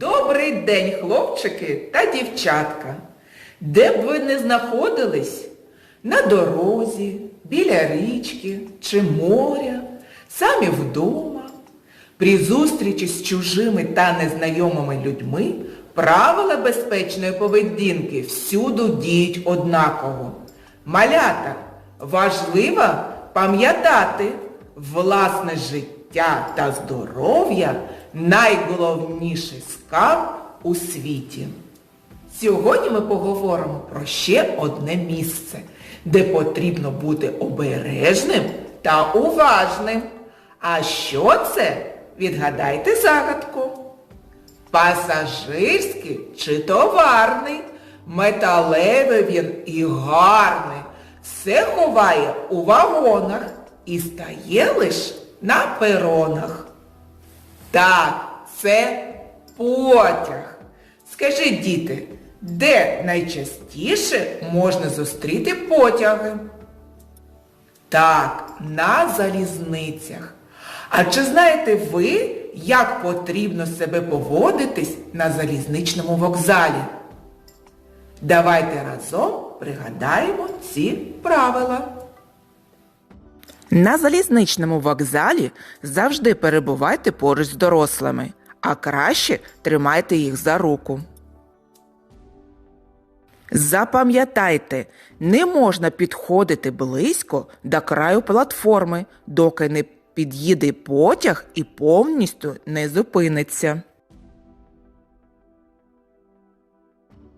Добрий день, хлопчики та дівчатка. Де б ви не знаходились? На дорозі, біля річки чи моря, самі вдома. При зустрічі з чужими та незнайомими людьми правила безпечної поведінки всюду діють однаково. Малята, важливо пам'ятати, власне життя та здоров'я найголовніший скарб у світі. Сьогодні ми поговоримо про ще одне місце, де потрібно бути обережним та уважним. А що це? Відгадайте загадку. Пасажирський чи товарний, металевий він і гарний, все ховає у вагонах і стає лиш на перонах. Так, це потяг. Скажіть, діти, де найчастіше можна зустріти потяги? Так, на залізницях. А чи знаєте ви, як потрібно себе поводитись на залізничному вокзалі? Давайте разом пригадаємо ці правила. На залізничному вокзалі завжди перебувайте поруч з дорослими, а краще тримайте їх за руку. Запам'ятайте, не можна підходити близько до краю платформи, доки не під'їде потяг і повністю не зупиниться.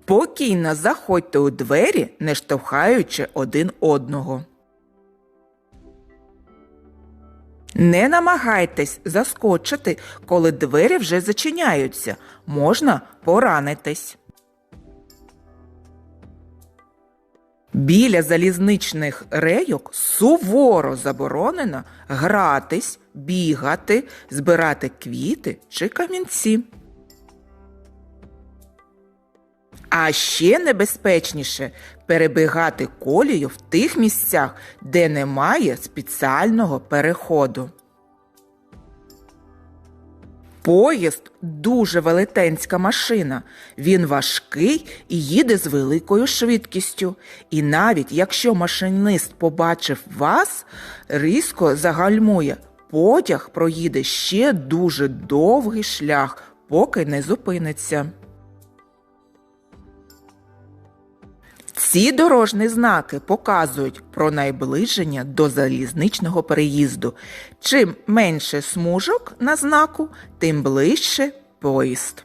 Спокійно заходьте у двері, не штовхаючи один одного. Не намагайтесь заскочити, коли двері вже зачиняються. Можна поранитись. Біля залізничних рейок суворо заборонено гратись, бігати, збирати квіти чи камінці. А ще небезпечніше перебігати колію в тих місцях, де немає спеціального переходу. Поїзд дуже велетенська машина. Він важкий і їде з великою швидкістю. І навіть якщо машинист побачив вас, різко загальмує. Потяг проїде ще дуже довгий шлях, поки не зупиниться. Ці дорожні знаки показують про найближення до залізничного переїзду. Чим менше смужок на знаку, тим ближче поїзд.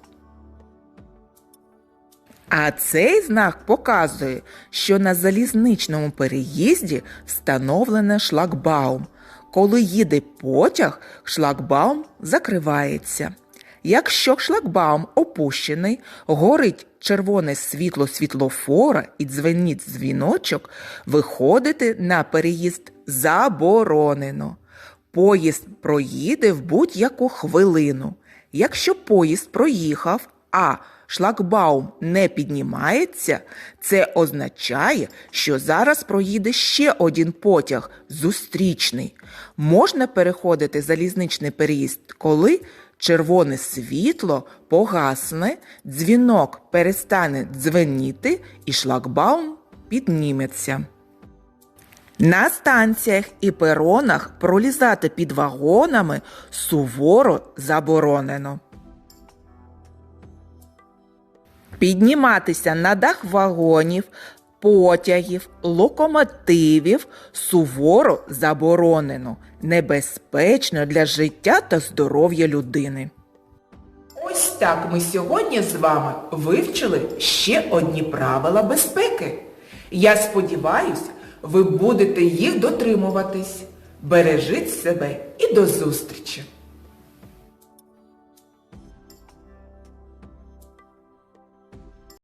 А цей знак показує, що на залізничному переїзді встановлене шлагбаум. Коли їде потяг, шлагбаум закривається. Якщо шлагбаум опущений, горить червоне світло світлофора і дзвеніть дзвіночок, виходити на переїзд заборонено. Поїзд проїде в будь-яку хвилину. Якщо поїзд проїхав, а шлагбаум не піднімається, це означає, що зараз проїде ще один потяг зустрічний. Можна переходити залізничний переїзд, коли червоне світло погасне, дзвінок перестане дзвеніти і шлагбаум підніметься. На станціях і перонах пролізати під вагонами суворо заборонено. Підніматися на дах вагонів, потягів, локомотивів суворо заборонено, небезпечно для життя та здоров'я людини. Ось так ми сьогодні з вами вивчили ще одні правила безпеки. Я сподіваюся, ви будете їх дотримуватись. Бережіть себе і до зустрічі!